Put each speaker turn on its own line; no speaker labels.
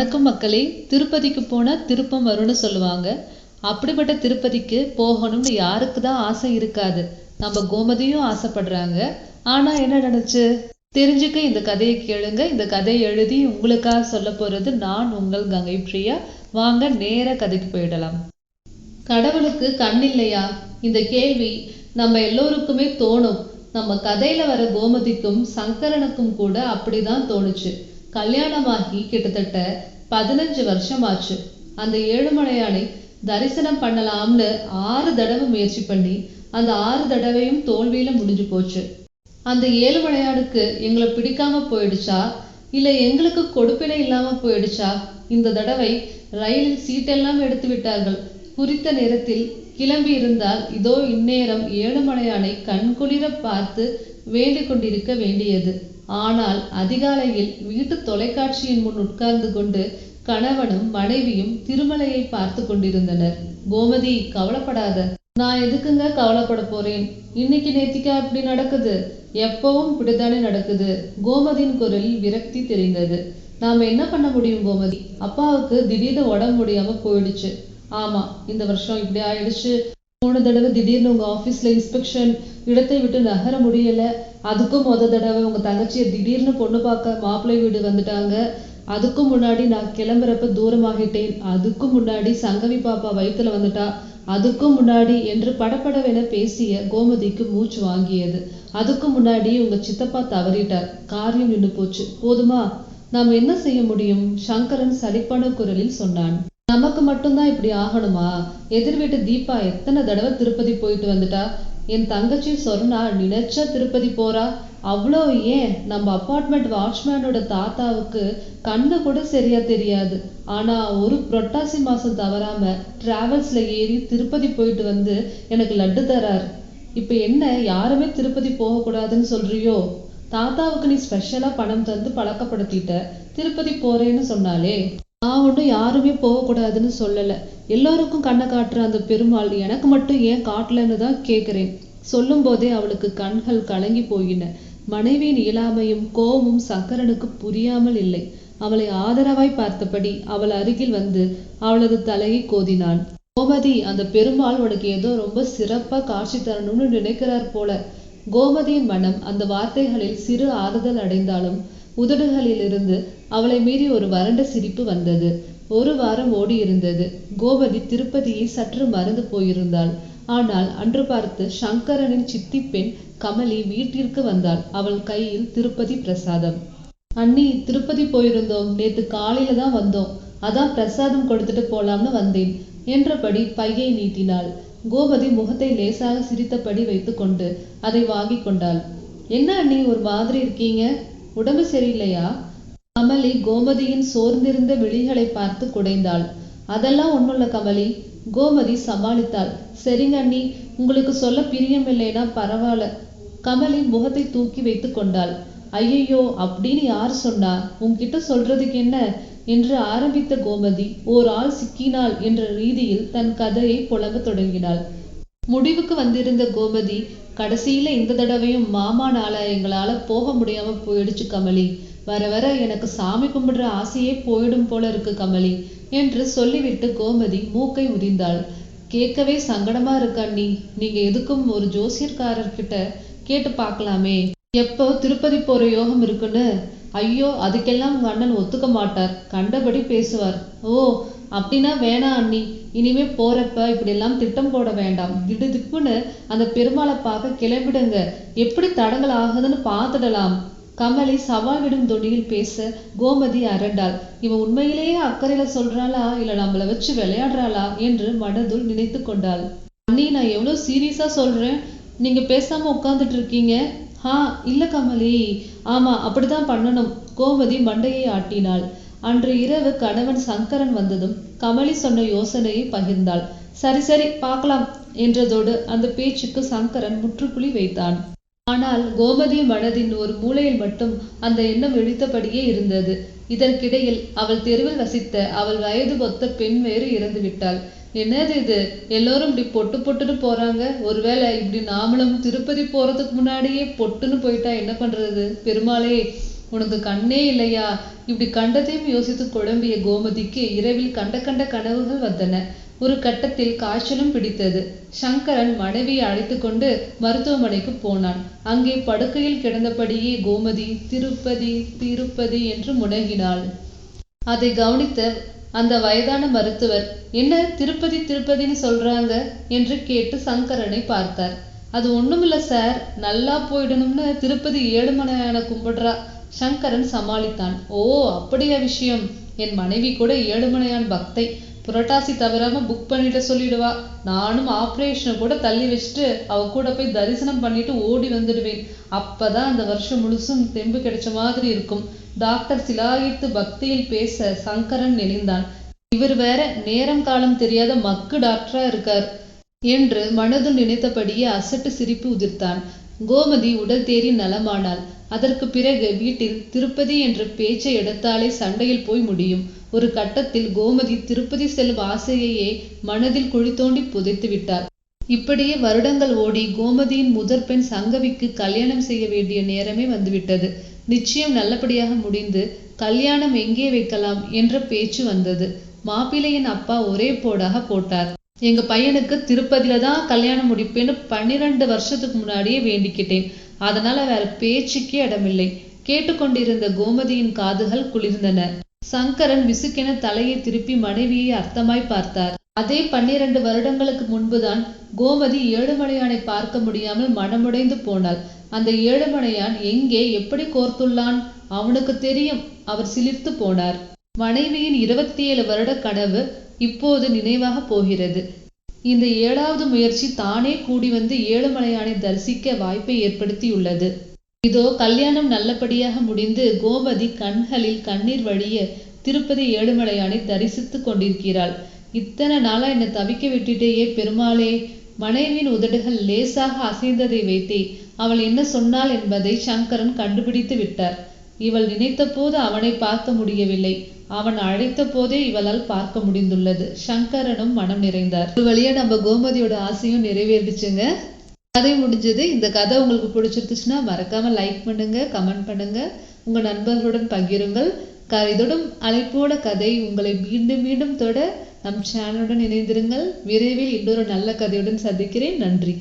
வணக்கம் மக்களே. திருப்பதிக்கு போனால் திருப்பம் வரும்னு சொல்லுவாங்க. அப்படிப்பட்ட திருப்பதிக்கு போகணும்னு யாருக்கு தான் ஆசை இருக்காது. நம்ம கோமதியும் ஆசைப்படுறாங்க. ஆனால் என்ன நடந்துச்சு? தெரிஞ்சுக்க இந்த கதையை கேளுங்க. இந்த கதையை எழுதி உங்களுக்காக சொல்ல போகிறது நான் உங்கள் கங்கை பிரியா. வாங்க நேர கதைக்கு போயிடலாம். கடவுளுக்கு கண் இல்லையா? இந்த கேள்வி நம்ம எல்லோருக்குமே தோணும். நம்ம கதையில வர கோமதிக்கும் சங்கரனுக்கும் கூட அப்படிதான் தோணுச்சு. கல்யாணமாகி கிட்டத்தட்ட பதினஞ்சு வருஷம் ஆச்சு அந்த ஏழுமலையானை தரிசனம் பண்ணலாம்னு ஆறு தடவை முயற்சி பண்ணி அந்த ஆறு தடவையும் தோல்வியில முடிஞ்சு போச்சு. அந்த ஏழுமலையானுக்கு எங்களை பிடிக்காம போயிடுச்சா? இல்ல எங்களுக்கு கொடுப்பினை இல்லாம போயிடுச்சா? இந்த தடவை ரயிலில் சீட்டெல்லாம் எடுத்து விட்டார்கள். குறித்த நேரத்தில் கிளம்பி இருந்தால் இதோ இந்நேரம் ஏழுமலையானை கண்குளிர பார்த்து வேண்டிக் கொண்டிருக்க வேண்டியது. ஆனால் அதிகாலையில் வீட்டு தொலைக்காட்சியின் முன் உட்கார்ந்து கொண்டு கணவனும் மனைவியும் திருமலையை பார்த்து கொண்டிருந்தனர். கோமதி கவலைப்படாத. நான் எதுக்குங்க கவலைப்பட போறேன்? இன்னைக்கு நேத்திக்கா இப்படி நடக்குது. எப்பவும் இப்படித்தானே நடக்குது. கோமதியின் குரலில் விரக்தி தெரிந்தது. நாம என்ன பண்ண முடியும் கோமதி? அப்பாவுக்கு திடீர்னு உடம்பு முடியாம போயிடுச்சு. ஆமா இந்த வருஷம் இப்படி ஆயிடுச்சு. போன தடவை திடீர்னு உங்க ஆபீஸ்ல இன்ஸ்பெக்ஷன் இடத்தை விட்டு நகர முடியல. அதுக்கும் முத தடவை உங்க தங்கச்சியை திடீர்னு பொண்ணு பார்க்க மாப்பிள்ளை வீடு வந்துட்டாங்க. அதுக்கும் முன்னாடி நான் கிளம்புறப்ப தூரமாகிட்டேன். அதுக்கும் முன்னாடி சங்கவி பாப்பா வயித்துல வந்துட்டா. அதுக்கும் முன்னாடி என்று படப்படவென பேசிய கோமதிக்கு மூச்சு வாங்கியது. அதுக்கும் முன்னாடி உங்க சித்தப்பா தவறிட்டார். காரியம் நின்று போச்சு. போதுமா? நாம் என்ன செய்ய முடியும்? சங்கரன் சலிப்பான குரலில் சொன்னான். நமக்கு மட்டும்தான் இப்படி ஆகணுமா? எதிர் வீட்டு தீபா எத்தனை தடவை திருப்பதி போயிட்டு வந்துட்டா? என் தங்கச்சி சொன்னா நினைச்சா திருப்பதி போறா. அவ்வளோ ஏன்? நம்ம அப்பார்ட்மெண்ட் வாட்ச்மேனோட தாத்தாவுக்கு கண்ணு கூட சரியா தெரியாது. ஆனா ஒரு புரட்டாசி மாசம் தவறாம டிராவல்ஸ்ல ஏறி திருப்பதி போயிட்டு வந்து எனக்கு லட்டு தராரு. இப்ப என்ன? யாருமே திருப்பதி போக கூடாதுன்னு சொல்றியோ? தாத்தாவுக்கு நீ ஸ்பெஷலா பணம் தந்து பழக்கப்படுத்திட்ட. திருப்பதி போறேன்னு சொன்னாலே. நான் ஒன்றும் யாருமே போகக்கூடாதுன்னு சொல்லலை. எல்லோருக்கும் கண்ணை காட்டுற அந்த பெருமாள் எனக்கு மட்டும் ஏன் காட்டலன்னு தான் கேட்குறேன் சொல்லும் போதே அவளுக்கு கண்கள் கலங்கி போயின. மனைவியின் இயலாமையும் கோபமும் சக்கரனுக்கு புரியாமல் இல்லை. அவளை ஆதரவாய் பார்த்தபடி அவள் அருகில் வந்து அவளது தலையை கோதினான் கோமதி அந்த பெருமாள் உனக்கு ஏதோ ரொம்ப சிறப்பா காட்சி தரணும்னு நினைக்கிறார் போல. கோமதியின் மனம் அந்த வார்த்தைகளில் சிறு ஆறுதல் அடைந்தாலும் உதடுகளிலிருந்து அவளை மீறி ஒரு வறண்ட சிரிப்பு வந்தது. ஒரு வாரம் ஓடியிருந்தது. கோபதி திருப்பதியை சற்று மறந்து போயிருந்தாள். ஆனால் அன்று பார்த்து சங்கரனின் சித்தி பெண் கமலி வீட்டிற்கு வந்தாள். அவள் கையில் திருப்பதி பிரசாதம். அண்ணி திருப்பதி போயிருந்தோம். நேத்து காலையில தான் வந்தோம். அதான் பிரசாதம் கொடுத்துட்டு போலாம்னு வந்தேன் என்றபடி பையை நீட்டினாள். கோபதி முகத்தை லேசாக சிரித்தபடி வைத்துக்கொண்டு அதை வாங்கி கொண்டாள். என்ன அண்ணி ஒரு மாதிரி இருக்கீங்க? உடம்பு சரியில்லையா? கமலி கோமதியின் சோர்ந்திருந்த விழிகளை பார்த்து குடைந்தாள். அதெல்லாம் ஒண்ணுள்ள கமலி கோமதி சமாளித்தாள். சரிங்க அண்ணி உங்களுக்கு சொல்ல பிரியம் இல்லைன்னா பரவாயில்ல கமலி முகத்தை தூக்கி வைத்து கொண்டாள். ஐயையோ அப்படின்னு யார் சொன்னா? உன்கிட்ட சொல்றதுக்கு என்ன? என்று ஆரம்பித்த கோமதி ஓர் ஆள் சிக்கினாள் என்ற ரீதியில் தன் கதையை புலம்ப தொடங்கினாள். முடிவுக்கு வந்திருந்த கோமதி கடைசியில இந்த தடவையும் மாமானால எங்களால போக முடியாம போயிடுச்சு கமலி. வர வர எனக்கு சாமி கும்பிடுற ஆசையே போயிடும் போல இருக்கு கமலி என்று சொல்லிவிட்டு கோமதி மூக்கை உதிந்தாள் கேட்கவே சங்கடமா இருக்கு அண்ணி. நீங்க எதுக்கும் ஒரு ஜோசியர்காரர்கிட்ட கேட்டு பார்க்கலாமே. எப்போ திருப்பதி போற யோகம் இருக்குன்னு? ஐயோ அதுக்கெல்லாம் உங்க அண்ணன் ஒத்துக்க மாட்டார். கண்டபடி பேசுவார். ஓ அப்படின்னா வேணாம் அண்ணி இனிமே போறப்ப இப்படி எல்லாம் திட்டம் போட வேண்டாம். திடுதிப்புன்னு அந்த பெருமாளை பார்க்க கிளம்பிடுங்க. எப்படி தடங்கள் ஆகுதுன்னு பார்த்துடலாம். கமலி சவால் விடும் தொனியில் பேச கோமதி அரண்டாள். இவன் உண்மையிலேயே அக்கறையில சொல்றாளா? இல்ல நம்மள வச்சு விளையாடுறாளா? என்று மனதுள் நினைத்து கொண்டாள். அண்ணி நான் எவ்வளவு சீரியஸா சொல்றேன்? நீங்க பேசாம உட்கார்ந்துட்டு இருக்கீங்க. ஹா இல்ல கமலி. ஆமா அப்படிதான் பண்ணணும். கோமதி மண்டையை ஆட்டினாள். அன்று இரவு கணவன் சங்கரன் வந்ததும் கமலி சொன்ன யோசனையை பகிர்ந்தாள். சரி சரி பார்க்கலாம் என்றதோடு அந்த பேச்சுக்கு சங்கரன் முற்றுப்புள்ளி வைத்தான். ஆனால் கோமதி மனதின் ஒரு மூலையில் மட்டும் அந்த எண்ணம் இழுத்தபடியே இருந்தது. இதற்கிடையில் அவள் தெருவில் வசித்த அவள் வயது ஒத்த பெண் வேறு இறந்து விட்டாள். என்னது இது? எல்லோரும் இப்படி பொட்டு பொட்டுன்னு போறாங்க. ஒருவேளை இப்படி நாமளும் திருப்பதி போறதுக்கு முன்னாடியே பொட்டுன்னு போயிட்டா என்ன பண்றது? பெருமாளே உனக்கு கண்ணே இல்லையா? இப்படி கண்டதையும் யோசித்து குழம்பிய கோமதிக்கு இரவில் கண்ட கண்ட கனவுகள் வந்தன. ஒரு கட்டத்தில் காய்ச்சலும் பிடித்தது. சங்கரன் மனைவியை அழைத்து கொண்டு மருத்துவமனைக்கு போனான். அங்கே படுக்கையில் கிடந்தபடியே கோமதி திருப்பதி திருப்பதி என்று முடங்கினாள் அதை கவனித்த அந்த வயதான மருத்துவர் என்ன திருப்பதி திருப்பதின்னு சொல்றாங்க? என்று கேட்டு சங்கரனை பார்த்தார். அது ஒண்ணுமில்ல சார். நல்லா போயிடணும்னு திருப்பதி ஏழுமலையான கும்பிடுறா. சங்கரன் சமாளித்தான். ஓ அப்படியா விஷயம். என் மனைவி கூட ஏழுமலையான் பக்தை. புரட்டாசி தவறாம புக் பண்ணிட்டு சொல்லிடுவா. நானும் ஆப்ரேஷனை கூட தள்ளி வச்சுட்டு அவ கூட போய் தரிசனம் பண்ணிட்டு ஓடி வந்துடுவேன். அப்பதான் அந்த வருஷம் முழுசும் தெம்பு கிடைச்ச மாதிரி இருக்கும். டாக்டர் சிலாயித்து பக்தியில் பேச சங்கரன் நெளிந்தான். இவர் வேற நேரம் காலம் தெரியாத மக்கு டாக்டரா இருக்கார் என்று மனதுள் நினைத்தபடியே அசட்டு சிரிப்பு உதிர்த்தான். கோமதி உடல் தேறி நலமானாள். அதற்கு பிறகு வீட்டில் திருப்பதி என்ற பேச்சை எடுத்தாலே சண்டையில் போய் முடியும். ஒரு கட்டத்தில் கோமதி திருப்பதி செல்லும் ஆசையையே மனதில் குழி தோண்டி புதைத்து விட்டார். இப்படியே வருடங்கள் ஓடி கோமதியின் முதற் பெண் சங்கவிக்கு கல்யாணம் செய்ய வேண்டிய நேரமே வந்துவிட்டது. நிச்சயம் நல்லபடியாக முடிந்து கல்யாணம் எங்கே வைக்கலாம் என்ற பேச்சு வந்தது. மாப்பிள்ளையின் அப்பா ஒரே போடாக போட்டார். எங்க பையனுக்கு திருப்பதியில தான் கல்யாணம் முடிப்பேன்னு பன்னிரண்டு வருஷத்துக்கு முன்னாடியே வேண்டிக்கிட்டேன். அதனால அவர் பேச்சுக்கே இடமில்லை. கேட்டுக்கொண்டிருந்த கோமதியின் காதுகள் குளிர்ந்தன. சங்கரன் விசுக்கென தலையை திருப்பி மனைவியை அர்த்தமாய் பார்த்தார். அதே பன்னிரண்டு வருடங்களுக்கு முன்புதான் கோமதி ஏழுமலையானை பார்க்க முடியாமல் மனமுடைந்து போனாள். அந்த ஏழுமலையான் எங்கே எப்படி கோர்த்துள்ளான்? அவனுக்கு தெரியும். அவர் சிலிர்த்து போனார். மனைவியின் இருபத்தி ஏழு வருட கனவு இப்போது நினைவாக போகிறது. இந்த ஏழாவது முயற்சி தானே கூடி வந்து ஏழுமலையானை தரிசிக்க வாய்ப்பை ஏற்படுத்தியுள்ளது. இதோ கல்யாணம் நல்லபடியாக முடிந்து கோமதி கண்களில் கண்ணீர் வழிய திருப்பதி ஏழுமலையானை தரிசித்துக் கொண்டிருக்கிறாள். இத்தனை நாளா என்னை தவிக்க விட்டுட்டேயே பெருமாளே. மனைவியின் உதடுகள் லேசாக அசைந்ததை வைத்தே அவள் என்ன சொன்னாள் என்பதை சங்கரன் கண்டுபிடித்து விட்டார். இவள் நினைத்த போது அவனை பார்க்க முடியவில்லை. அவன் அழைத்த போதே இவளால் பார்க்க முடிந்துள்ளது. சங்கரனும் மனம் நிறைந்தார். ஒரு வழியா நம்ம கோமதியோட ஆசையும் நிறைவேறிச்சுங்க. கதை முடிஞ்சது. இந்த கதை உங்களுக்கு பிடிச்சிருந்துச்சுன்னா மறக்காம லைக் பண்ணுங்க கமெண்ட் பண்ணுங்க. உங்க நண்பர்களுடன் பகிருங்கள். க இதோடும் அழைப்போட கதை உங்களை மீண்டும் மீண்டும் தொட நம் சேனலுடன் இணைந்திருங்கள். விரைவில் இன்னொரு நல்ல கதையுடன் சந்திக்கிறேன். நன்றி.